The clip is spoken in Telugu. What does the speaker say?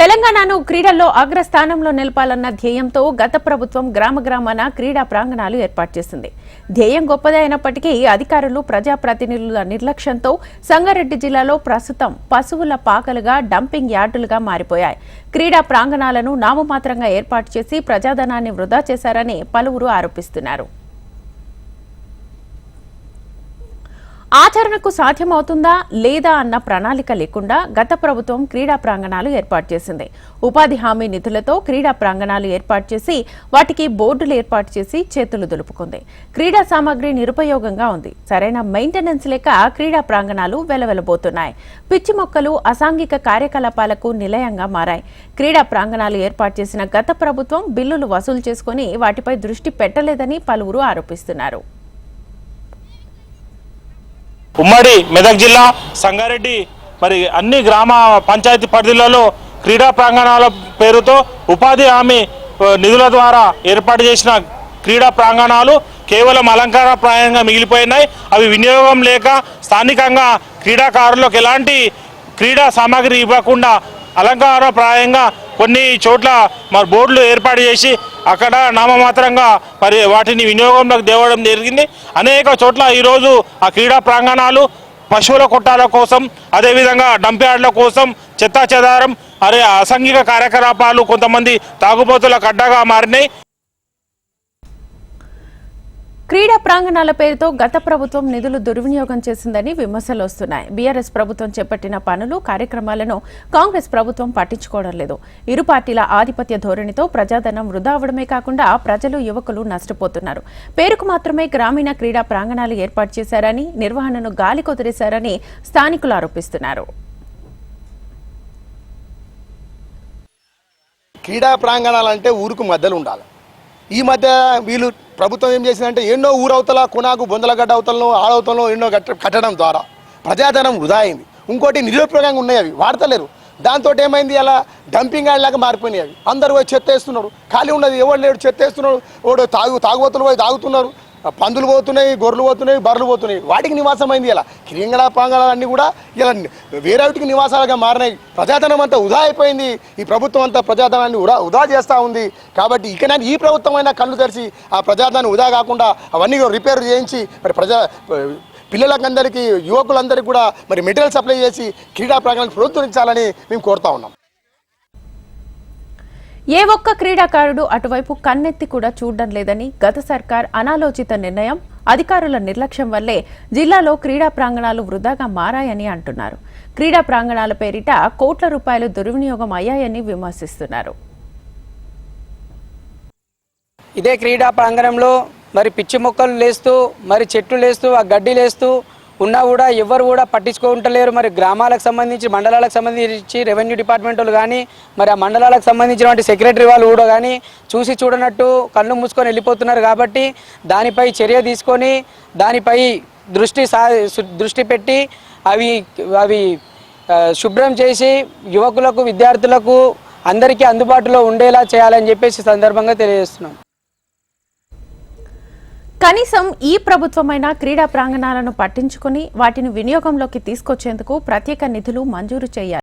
తెలంగాణను క్రీడల్లో అగ్రస్థానంలో నిలపాలన్న ధ్యేయంతో గత ప్రభుత్వం గ్రామ గ్రామాన క్రీడా ప్రాంగణాలు ఏర్పాటు చేసింది. ధ్యేయం గొప్పదే అయినప్పటికీ అధికారులు ప్రజాప్రతినిధుల నిర్లక్ష్యంతో సంగారెడ్డి జిల్లాలో ప్రస్తుతం పశువుల పాకలుగా డంపింగ్ యార్డులుగా మారిపోయాయి. క్రీడా ప్రాంగణాలను నామమాత్రంగా ఏర్పాటు చేసి ప్రజాధనాన్ని వృధా చేశారని పలువురు ఆరోపిస్తున్నారు. ఆచరణకు సాధ్యమవుతుందా లేదా అన్న ప్రణాళిక లేకుండా గత ప్రభుత్వం క్రీడా ప్రాంగణాలు ఏర్పాటు చేసింది. ఉపాధి హామీ నిధులతో క్రీడా ప్రాంగణాలు ఏర్పాటు చేసి వాటికి బోర్డులు ఏర్పాటు చేసి చేతులు దులుపుకుంది. క్రీడా సామాగ్రి నిరుపయోగంగా ఉంది. సరైన మెయింటెనెన్స్ లేక క్రీడా ప్రాంగణాలు వెలవెలబోతున్నాయి. పిచ్చి మొక్కలు అసాంఘిక కార్యకలాపాలకు నిలయంగా మారాయి. క్రీడా ప్రాంగణాలు ఏర్పాటు చేసిన గత ప్రభుత్వం బిల్లులు వసూలు చేసుకుని వాటిపై దృష్టి పెట్టలేదని పలువురు ఆరోపిస్తున్నారు. ఉమ్మడి మెదక్ జిల్లా సంగారెడ్డి మరి అన్ని గ్రామ పంచాయతీ పరిధిలలో క్రీడా ప్రాంగణాల పేరుతో ఉపాధి హామీ నిధుల ద్వారా ఏర్పాటు చేసిన క్రీడా ప్రాంగణాలు కేవలం అలంకారప్రాయంగా మిగిలిపోయినాయి. అవి వినియోగం లేక స్థానికంగా క్రీడాకారులకు ఎలాంటి క్రీడా సామాగ్రి ఇవ్వకుండా అలంకారప్రాయంగా కొన్ని చోట్ల మరి బోర్డులు ఏర్పాటు చేసి అక్కడ నామమాత్రంగా మరి వాటిని వినియోగంలోకి తేవడం జరిగింది. అనేక చోట్ల ఈరోజు ఆ క్రీడా ప్రాంగణాలు పశువుల కొట్టాల కోసం అదేవిధంగా డంప్యార్డ్ల కోసం చెత్తా చెదారం అరే అసాంఘిక కార్యకలాపాలు కొంతమంది తాగుబోతులకు అడ్డగా మారినాయి. క్రీడా ప్రాంగణాల పేరుతో గత ప్రభుత్వం నిధులు దుర్వినియోగం చేసిందని విమర్శలు వస్తున్నాయి. బీఆర్ఎస్ ప్రభుత్వం చేపట్టిన పనులు కార్యక్రమాలను కాంగ్రెస్ ప్రభుత్వం పట్టించుకోవడం లేదు. ఇరు పార్టీల ఆధిపత్య ధోరణితో ప్రజాధనం వృధా అవడమే కాకుండా ప్రజలు యువకులు నష్టపోతున్నారు. పేరుకు మాత్రమే గ్రామీణ క్రీడా ప్రాంగణాలు ఏర్పాటు చేశారని నిర్వహణను గాలి కొదిరేశారని స్థానికులు ఆరోపిస్తున్నారు. క్రీడా ప్రాంగణాలు అంటే ఊరుకు మధ్యలో ఉండాలి. ఈ మధ్య వీళ్ళు ప్రభుత్వం ఏం చేసిందంటే ఎన్నో ఊరవతల కొనాకు బొందలగడ్డ అవతలను ఆడవతలను ఎన్నో కట్ట కట్టడం ద్వారా ప్రజాధనం వృధా అయింది ఇంకోటి నిరుపయోగంగా ఉన్నాయి అవి వాడతలేరు. దాంతో ఏమైంది? అలా డంపింగ్ లాగా మారిపోయినాయి అవి. అందరు పోయి చెత్త వేస్తున్నారు. ఖాళీ ఉన్నది ఎవడు లేడు చెత్త వేస్తున్నారు. ఓడు తాగు తాగుబోతులు పోయి తాగుతున్నారు. పందులు పోతున్నాయి గొర్రెలు పోతున్నాయి బర్రెలు పోతున్నాయి. వాటికి నివాసం అయింది ఇలా క్రీంగళ ప్రాంగణాలన్నీ కూడా ఇలా వేరే వాటికి నివాసాలుగా మారినాయి. ప్రజాధనం అంతా వృధా అయిపోయింది. ఈ ప్రభుత్వం అంతా ప్రజాధనాన్ని వృధా వృధా చేస్తూ ఉంది. కాబట్టి ఇక ఈ ప్రభుత్వం అయినా కళ్ళు తెరిచి ఆ ప్రజాధనాన్ని వృధా కాకుండా అవన్నీ రిపేర్ చేయించి మరి ప్రజా పిల్లలకందరికీ యువకులందరికీ కూడా మరి మెటీరియల్ సప్లై చేసి క్రీడా ప్రాంగణాన్ని ప్రోత్సహించాలని మేము కోరుతా ఉన్నాం. ఏ ఒక్క క్రీడాకారుడు అటువైపు కన్నెత్తి కూడా చూడడం లేదని గత సర్కార్ అనాలోచిత నిర్ణయం అధికారుల నిర్లక్ష్యం వల్లే జిల్లాలో క్రీడా ప్రాంగణాలు వృధాగా మారాయని అంటున్నారు. క్రీడా ప్రాంగణాల పేరిట కోట్ల రూపాయలు దుర్వినియోగం అయ్యాయని విమర్శిస్తున్నారు. ఇదే క్రీడా ప్రాంగణంలో మరి పిచ్చి మొక్కలు లేస్తూ మరి చెట్లు లేస్తూ ఆ గడ్డి లేస్తూ ఉన్నా కూడా ఎవరు కూడా పట్టించుకుంటలేరు మరి గ్రామాలకు సంబంధించి మండలాలకు సంబంధించి రెవెన్యూ డిపార్ట్మెంట్ వాళ్ళు కానీ మరి ఆ మండలాలకు సంబంధించినటువంటి సెక్రటరీ వాళ్ళు కూడా కానీ చూసి చూడనట్టు కళ్ళు మూసుకొని వెళ్ళిపోతున్నారు కాబట్టి దానిపై చర్య తీసుకొని దానిపై దృష్టి సా దృష్టి పెట్టి అవి అవి శుభ్రం చేసి యువకులకు విద్యార్థులకు అందరికీ అందుబాటులో ఉండేలా చేయాలని చెప్పేసి సందర్భంగా తెలియజేస్తున్నాం. కనీసం ఈ ప్రభుత్వమైన క్రీడా ప్రాంగణాలను పట్టించుకుని వాటిని వినియోగంలోకి తీసుకొచ్చేందుకు ప్రత్యేక నిధులు మంజూరు చేయాలి.